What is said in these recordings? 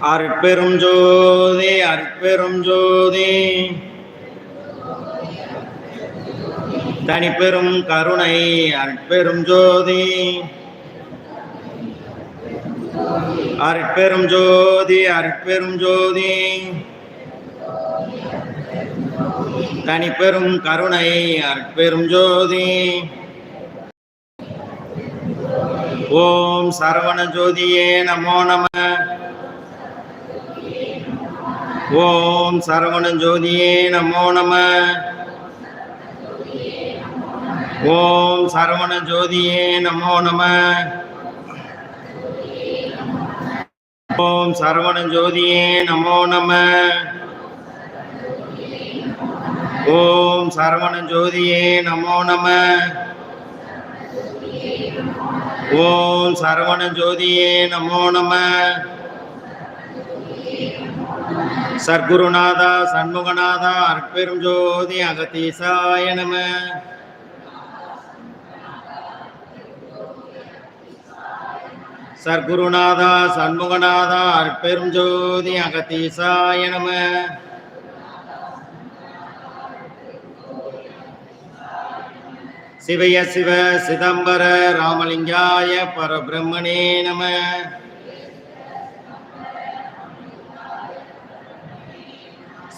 அற்பெரும் ஜோதி அற்பெரும் ஜோதி. தனிப்பெரும் கருணை அற்பெரும் ஜோதி. அற்பெரும் ஜோதி அற்பெரும் ஜோதி. தனிப்பெரும் கருணை அற்பெரும் ஜோதி. ஓம் சரவண ஜோதியே நமோ நம. ஓம் சரவண ஜோதியே நமோ நம. ஓம் சரவண ஜோதியே நமோ நம. ஓம் சரவண ஜோதியே நமோ நம. ஓம் சரவண ஜோதியே நமோ நம. ஓம் சரவண ஜோதியே நமோ நம. சர்க்குருநாதா சண்முகநாதா அற்பெரும் ஜோதி அகதீசாய நம. சர்க்குருநாதா சண்முகநாதா அற்பெரும் ஜோதி அகதீசாய நம. சிவய சிவ சிதம்பர ராமலிங்காய பரபிரம்மணே நம.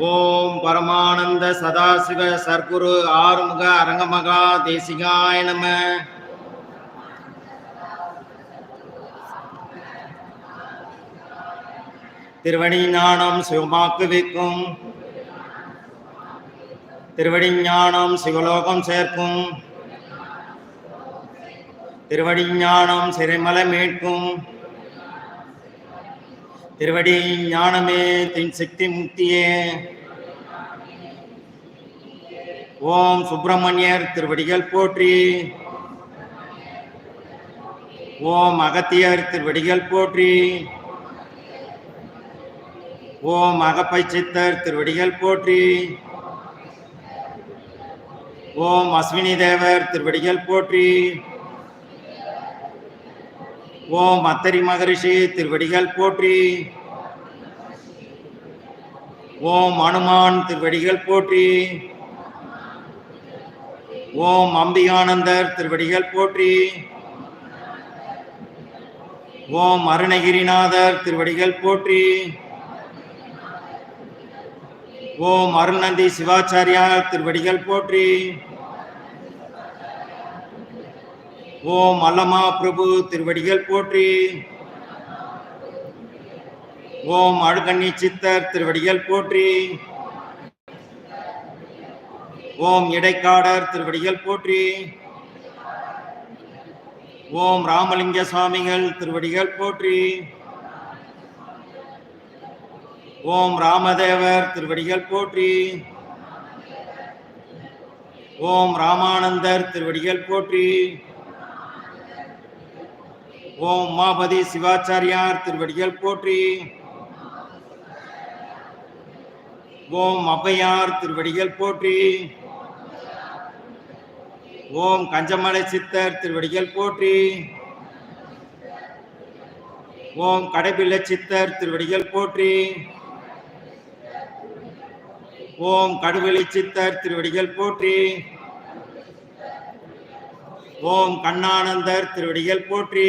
ஓம் பரமானந்த சதாசிவ சர்க்குரு ஆறுமுக அரங்கமகா தேசிகாய நம. திருவடி ஞானம் சிவமாக்கு வைக்கும் திருவடி ஞானம் சிவலோகம் சேர்க்கும். திருவடி ஞானம் சிறைமலை மீட்கும். திருவடி ஞானமே தின் சக்தி முக்தியே. ஓம் சுப்பிரமணியர் திருவடிகள் போற்றி. ஓம் அகத்தியர் திருவடிகள் போற்றி. ஓம் அகப்பை சித்தர் திருவடிகள் போற்றி. ஓம் அஸ்வினி தேவர் திருவடிகள் போற்றி. ஓம் அத்தரி மகரிஷி திருவடிகள் போற்றி. ஓம் அனுமான் திருவடிகள் போற்றி. ஓம் அம்பிகானந்தர் திருவடிகள் போற்றி. ஓம் அருணகிரிநாதர் திருவடிகள் போற்றி. ஓம் அருணந்தி சிவாச்சாரியார் திருவடிகள் போற்றி. ஓம் அல்லமா பிரபு திருவடிகள் போற்றி. ஓம் அழுகண்ணி சித்தர் திருவடிகள் போற்றி. ஓம் இடைக்காடர் திருவடிகள் போற்றி. ஓம் ராமலிங்க சுவாமிகள் திருவடிகள் போற்றி. ஓம் ராமதேவர் திருவடிகள் போற்றி. ஓம் ராமானந்தர் திருவடிகள் போற்றி. ஓம் உமாபதி சிவாச்சாரியார் திருவடிகள் போற்றி. ஓம் ஔவையார் திருவடிகள் போற்றி. ஓம் கஞ்சமலை சித்தர் திருவடிகள் போற்றி. ஓம் கடைபில்ல சித்தர் திருவடிகள் போற்றி. ஓம் கடுவெளி சித்தர் திருவடிகள் போற்றி. ஓம் கண்ணானந்தர் திருவடிகள் போற்றி.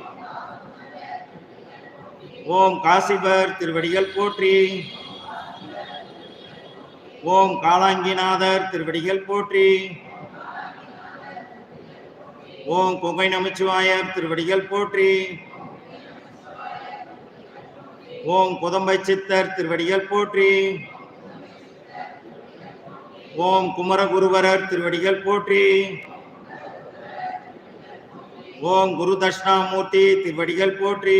ஓம் காசிபர் திருவடிகள் போற்றி. ஓம் காலாங்கிநாதர் திருவடிகள் போற்றி. ஓம் கொங்கை நமச்சிவாயர் திருவடிகள் போற்றி. ஓம் குதம்பை சித்தர் திருவடிகள் போற்றி. ஓம் குமரகுருவரர் திருவடிகள் போற்றி. ஓம் குரு தட்சிணாமூர்த்தி திருவடிகள் போற்றி.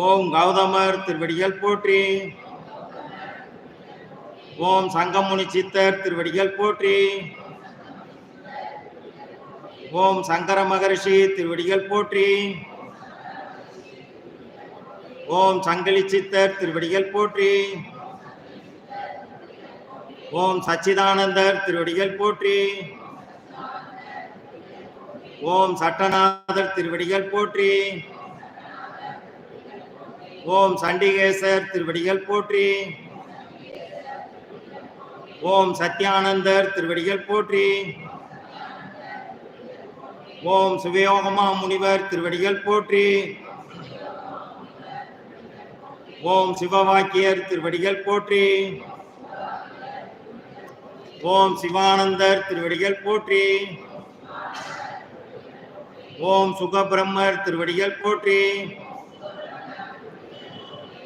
ஓம் கௌதமர் திருவடிகள் போற்றி. ஓம் சங்கமுனி சித்தர் திருவடிகள் போற்றி. ஓம் சங்கர மகரிஷி திருவடிகள் போற்றி. ஓம் சங்கிலி சித்தர் திருவடிகள் போற்றி. ஓம் சச்சிதானந்தர் திருவடிகள் போற்றி. ஓம் சட்டநாதர் திருவடிகள் போற்றி. ஓம் சண்டிகேசர் திருவடிகள் போற்றி. ஓம் சத்யானந்தர் திருவடிகள் போற்றி. ஓம் சுவயோகமா முனிவர் திருவடிகள் போற்றி. ஓம் சிவவாக்கியர் திருவடிகள் போற்றி. ஓம் சிவானந்தர் திருவடிகள் போற்றி. ஓம் சுகபிரம்மர் திருவடிகள் போற்றி.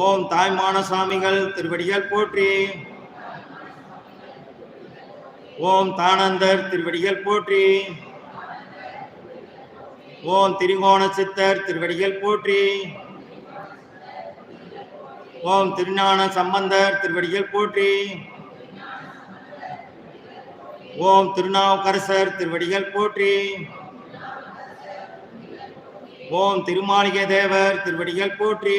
ஓம் தாய்மான சாமிகள் திருவடிகள் போற்றி. ஓம் தானந்தர் திருவடிகள் போற்றி. ஓம் திரிகோண சித்தர் திருவடிகள் போற்றி. ஓம் திருஞான சம்பந்தர் திருவடிகள் போற்றி. ஓம் திருநாவுக்கரசர் திருவடிகள் போற்றி. ஓம் திருமாளிகை தேவர் திருவடிகள் போற்றி.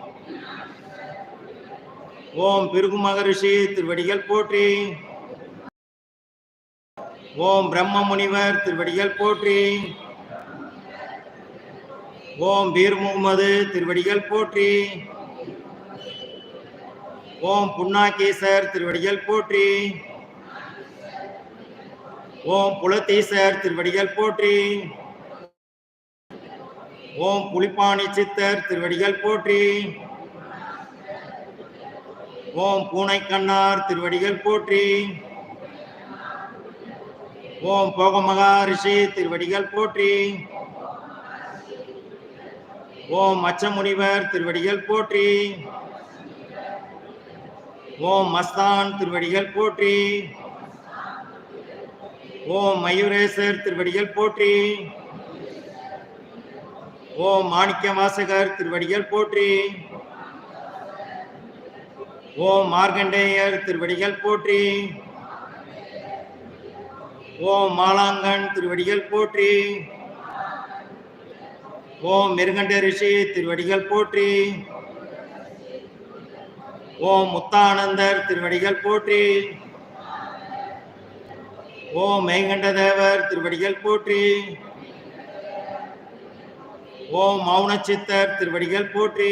ஓம் பிருகு மகரிஷி திருவடிகள் போற்றி. ஓம் பிரம்ம முனிவர் திருவடிகள் போற்றி. ஓம் பீர் முகமது திருவடிகள் போற்றி. ஓம் புன்னாகேசர் திருவடிகள் போற்றி. ஓம் புலத்தீசர் திருவடிகள் போற்றி. ஓம் புலிப்பாணி சித்தர் திருவடிகள் போற்றி. ஓம் பூனை கண்ணார் திருவடிகள் போற்றி. ஓம் போக மகாரிஷி திருவடிகள் போற்றி. ஓம் மச்சமுனிவர் திருவடிகள் போற்றி. ஓம் மஸ்தான் திருவடிகள் போற்றி. ஓம் மயூரேசர் திருவடிகள் போற்றி. ஓம் மாணிக்க வாசகர் திருவடிகள் போற்றி. ஓம் மார்கண்டேயர் திருவடிகள் போற்றி. ஓம் மாலாங்கன் திருவடிகள் போற்றி. ஓம் மிருகண்ட ரிஷி திருவடிகள் போற்றி. ஓம் முத்தானந்தர் திருவடிகள் போற்றி. ஓம் மெய்கண்ட தேவர் திருவடிகள் போற்றி. ஓம் மௌனச்சித்தர் திருவடிகள் போற்றி.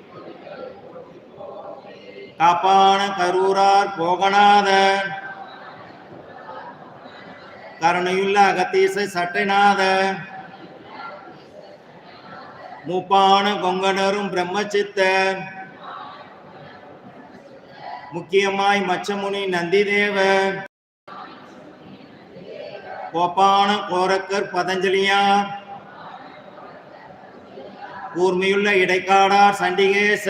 காப்பான கரூரார் போகநாதர் கருணையுள்ள அகத்தீச சட்டைநாத மூப்பான கொங்கனரும் பிரம்மச்சித்த முக்கியமாய் மச்சமுனி நந்திதேவர் கோப்பான கோரக்கர் பதஞ்சலியா. கூர்மையுள்ள இடைக்காடார் சண்டிகேச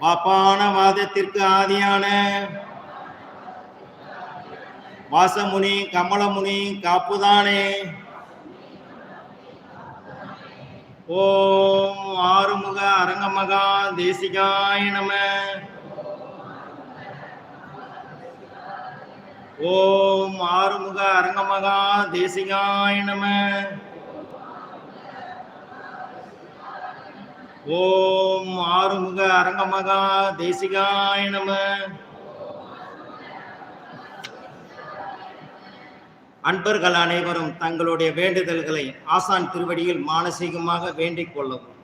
பாப்பான வாதத்திற்கு ஆதியான வாசமுனி கமலமுனி காப்புதானே. ஓம் ஆறுமுக அரங்கமகா தேசிகாய நம. ஓம் ஆறுமுக அரங்கமகா தேசிகாய நம. ஓம் ஆறுமுக அரங்கமகா தேசிகாய நம. அன்பர்கள் அனைவரும் தங்களுடைய வேண்டுதல்களை ஆசான் திருவடியில் மானசீகமாக வேண்டிக் கொள்ளவும்.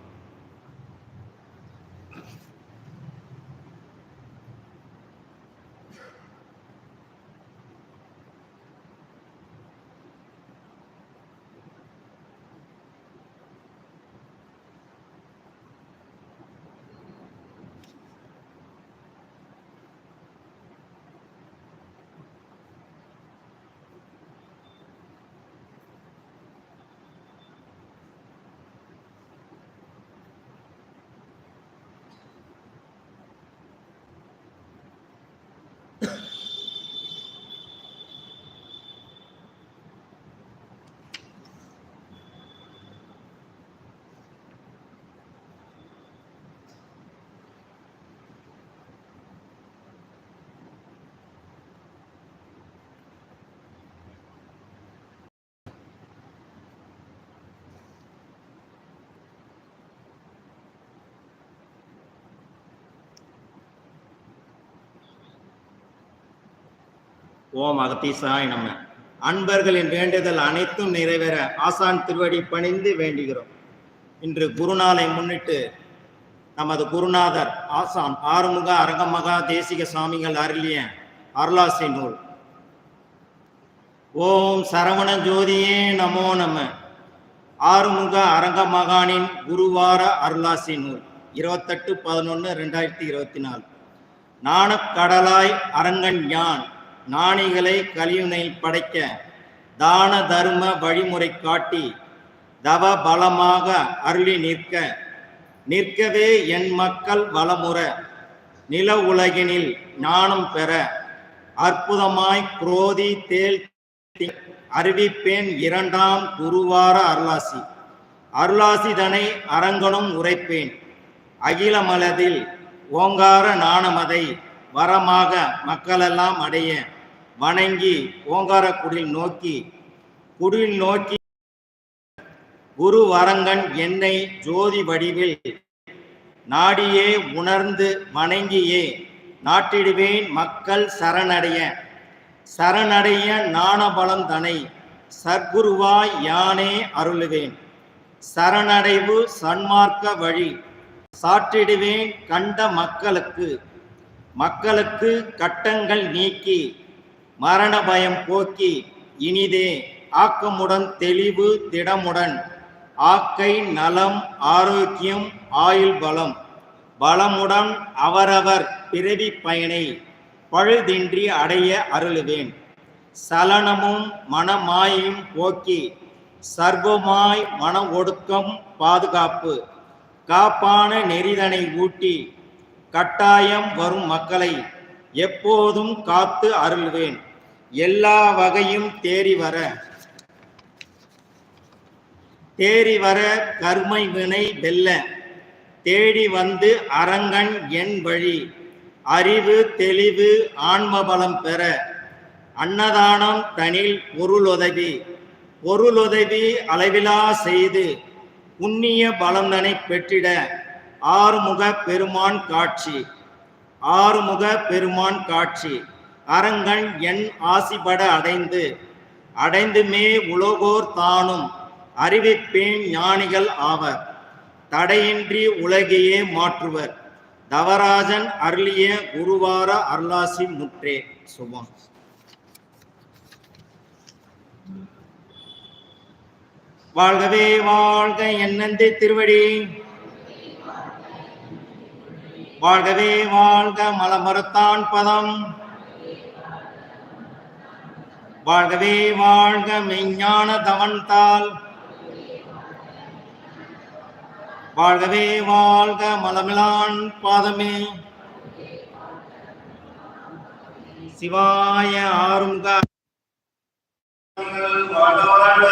ஓம் அகத்தீசாய் நம்ம அன்பர்களின் வேண்டுதல் அனைத்தும் நிறைவேற ஆசான் திருவடி பணிந்து வேண்டுகிறோம். இன்று குருநாளை முன்னிட்டு நமது குருநாதர் ஆசான் ஆறுமுக அரங்கமகா தேசிக சுவாமிகள் அருளிய அருளாசி நூல். ஓம் சரவண ஜோதியே நமோ நம. ஆறுமுக அரங்கமகானின் குருவார அருளாசி நூல். இருபத்தெட்டு பதினொன்று ரெண்டாயிரத்தி இருபத்தி நாலு. நாணக்கடலாய் அரங்கன் யான். நாணிகளை கலியுனை படைக்க தான தர்ம வழிமுறை காட்டி தவ பலமாக அருளி நிற்க நிற்கவே என் மக்கள் வளமுற நில உலகினில் ஞானம் பெற அற்புதமாய் குரோதி தேல் அறிவிப்பேன் இரண்டாம் குருவார அருளாசி. அருளாசிதனை அரங்கனும் உரைப்பேன். அகிலமலதில் ஓங்கார நாணமதை வரமாக மக்களெல்லாம் அடைய வணங்கி ஓங்கார குடில் நோக்கி குடில் நோக்கி குரு வரங்கன் என்னை ஜோதி வடிவில் நாடியே உணர்ந்து வணங்கியே நாட்டிடுவேன் மக்கள் சரணடைய. சரணடைய ஞானபலம் தனை சர்க்குருவாய் யானே அருளுவேன். சரணடைவு சன்மார்க்க வழி சாற்றிடுவேன் கண்ட மக்களுக்கு. மக்களுக்கு கட்டங்கள் நீக்கி மரண பயம் போக்கி இனிதே ஆக்கமுடன் தெளிவு திடமுடன் ஆக்கை நலம் ஆரோக்கியம் ஆயுள் பலம் பலமுடன் அவரவர் பிறவி பயனை பழுதின்றி அடைய அருளுவேன். சலனமும் மனமாயும் போக்கி சர்வமாய் மன ஒடுக்கம் பாதுகாப்பு காப்பான நெறிதனை ஊட்டி கட்டாயம் வரும் மக்களை எப்போதும் காத்து அருள்வேன். எல்லா வகையும் தேறி வர தேறி வர கர்மை வினை வெல்ல தேடி வந்து அரங்கன் என் வழி அறிவு தெளிவு ஆன்மபலம் பெற அன்னதானம் தனில் பொருளுதவி பொருளுதவி அளவிலா செய்து புண்ணிய பலந்தனை பெற்றிட ஆறுமுக பெருமான் காட்சி. ஆறுமுக பெருமான் காட்சி. அரங்கன் என் ஆசிபட அடைந்து அடைந்துமே உலகோர் தானும் அறிவிப்பேன் ஞானிகள் ஆவர். தடையின்றி உலகையே மாற்றுவர். தவராஜன் அருளிய குருவார அருளாசி முற்றே. சுபம். வாழ்கவே வாழ்க என்னந்தி திருவடி. வாழ்கவே வாழ்க மலமறுத்தான் பதம். வாழ்கவே வாழ்க மெய்ஞான தவன்தால். வாழ்கவே வாழ்க மலமிலான் பாதமே. சிவாய ஆறுங்க வாழ்க வாழ்க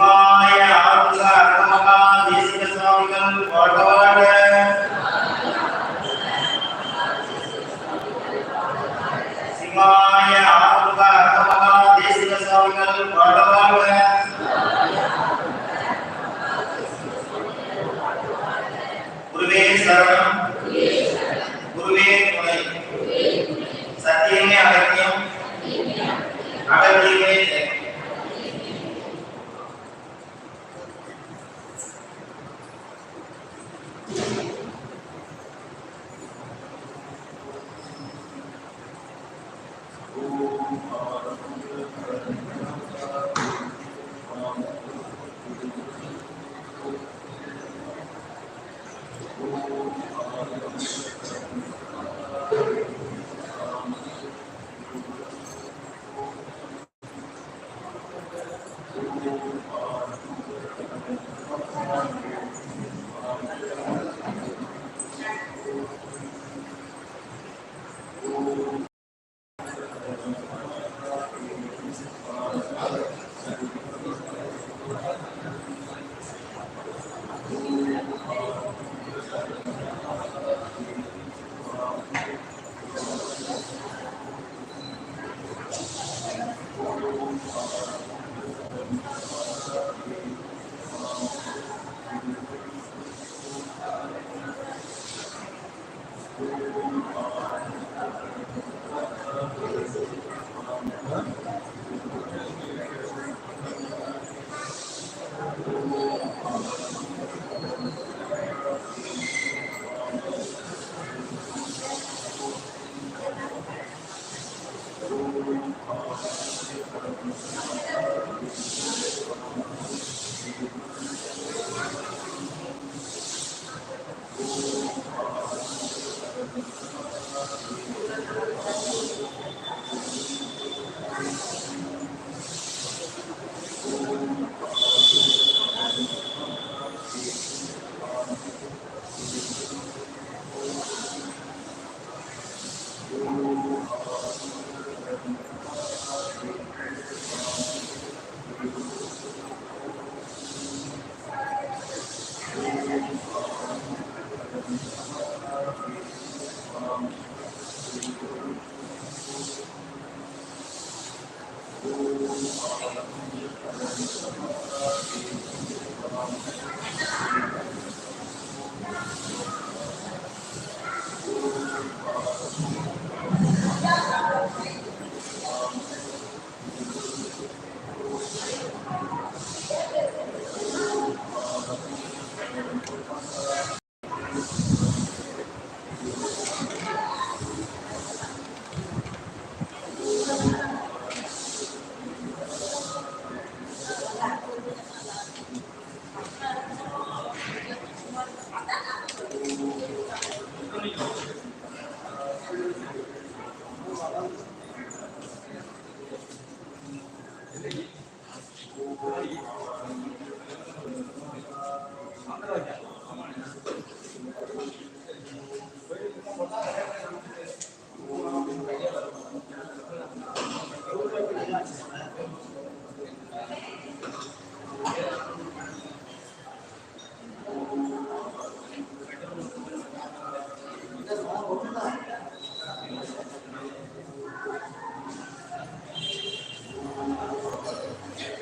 சிவாய ஆறுங்க அருமகா தேசிக சுவாமிகள் வாழ்க